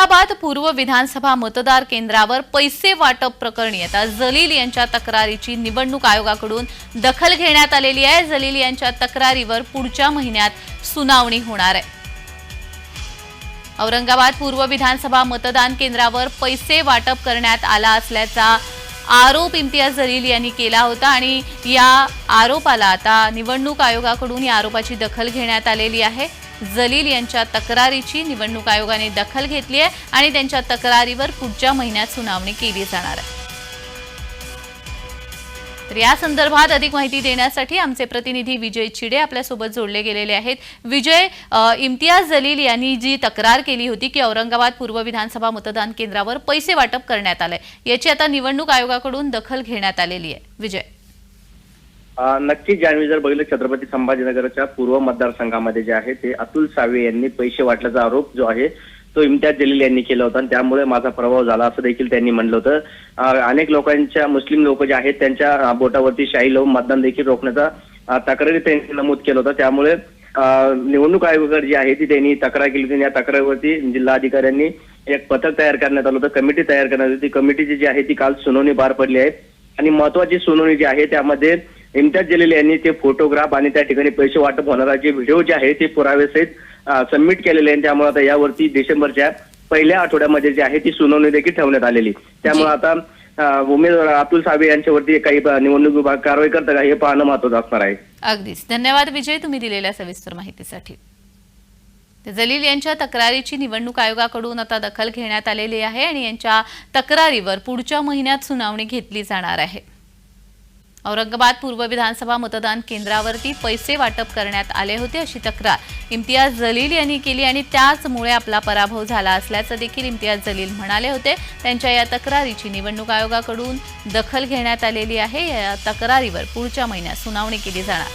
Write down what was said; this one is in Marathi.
औरंगाबाद पूर्व विधानसभा मतदार केंद्रावर पैसे वाटप प्रकरणी आता जलील यांच्या तक्रारीची निवडणूक आयोगाकडून दखल घेण्यात आलेली आहे. जलील यांच्या तक्रारीवर पुढच्या महिन्यात सुनावणी होणार आहे. औरंगाबाद पूर्व विधानसभा मतदान केंद्रावर पैसे वाटप करण्यात आला असल्याचा आरोप इम्तियाज जलील यांनी केला होता आणि या आरोपाला आता निवडणूक आयोगाकडून या आरोपाची दखल घेण्यात आलेली आहे. जलील यांच्या तक्रारीची निवडणूक आयोगाने दखल घेतली आहे आणि त्यांच्या तक्रारीवर पुढच्या महिन्यात सुनावणी केली जाणार आहे. तर या संदर्भात अधिक माहिती देण्यासाठी आमचे प्रतिनिधी विजय चिडे आपल्यासोबत जोडले गेलेले आहेत. विजय इम्तियाज जलील यांनी जी तक्रार केली होती की औरंगाबाद पूर्व विधानसभा मतदान केंद्रावर पैसे वाटप करण्यात आलंय याची आता निवडणूक आयोगाकडून दखल घेण्यात आलेली आहे. विजय. नक्कीच जान्हवी जर बघितलं छत्रपती संभाजीनगरच्या पूर्व मतदारसंघामध्ये जे आहे ते अतुल सावे यांनी पैसे वाटल्याचा आरोप जो आहे तो इम्तियाज जलील यांनी केला होता. आणि त्यामुळे माझा प्रभाव झाला असं देखील त्यांनी म्हणलं होतं. अनेक लोकांच्या मुस्लिम लोक जे आहेत त्यांच्या बोटावरती शाही लावून मतदान देखील रोखण्याचा तक्रारी त्यांनी नमूद केलं होतं. त्यामुळे निवडणूक आयोगाकडे जी आहे ती त्यांनी तक्रार केली होती. आणि या तक्रारीवरती जिल्हाधिकाऱ्यांनी एक पथक तयार करण्यात आलं होतं. कमिटी तयार करण्यात आली होती. कमिटीची जी आहे ती काल सुनावणी पार पडली आहे. आणि महत्वाची सुनावणी जी आहे त्यामध्ये इम्तियाज जलील यांनी ते फोटोग्राफ आणि त्या ठिकाणी पैसे वाटप होणारा जे व्हिडिओ जे आहे ते पुरावे सबमिट केलेले आहे त्यामुळे आता यावरती डिसेंबरच्या पहिल्या आठवड्यामध्ये जे आहे ती सुनावणी देखील ठेवण्यात आलेली. त्यामुळे आता उमेदवार अतुल सावे यांच्यावरती काही निवडणूक विभाग कारवाई करतं का हे पाहणं महत्वाचं असणार आहे. अगदीच. धन्यवाद विजय तुम्ही दिलेल्या सविस्तर माहितीसाठी. जलील यांच्या तक्रारीची निवडणूक आयोगाकडून आता दखल घेण्यात आलेली आहे आणि यांच्या तक्रारीवर पुढच्या महिन्यात सुनावणी घेतली जाणार आहे. औरंगाबाद पूर्व विधानसभा मतदान केंद्रावरती पैसे वाटप करण्यात आले होते अशी तक्रार इम्तियाज जलील यांनी केली आणि त्याचमुळे आपला पराभव झाला असल्याचं देखील इम्तियाज जलील म्हणाले होते. त्यांच्या या तक्रारीची निवडणूक आयोगाकडून दखल घेण्यात आलेली आहे. या तक्रारीवर पुढच्या महिन्यात सुनावणी केली जाणार.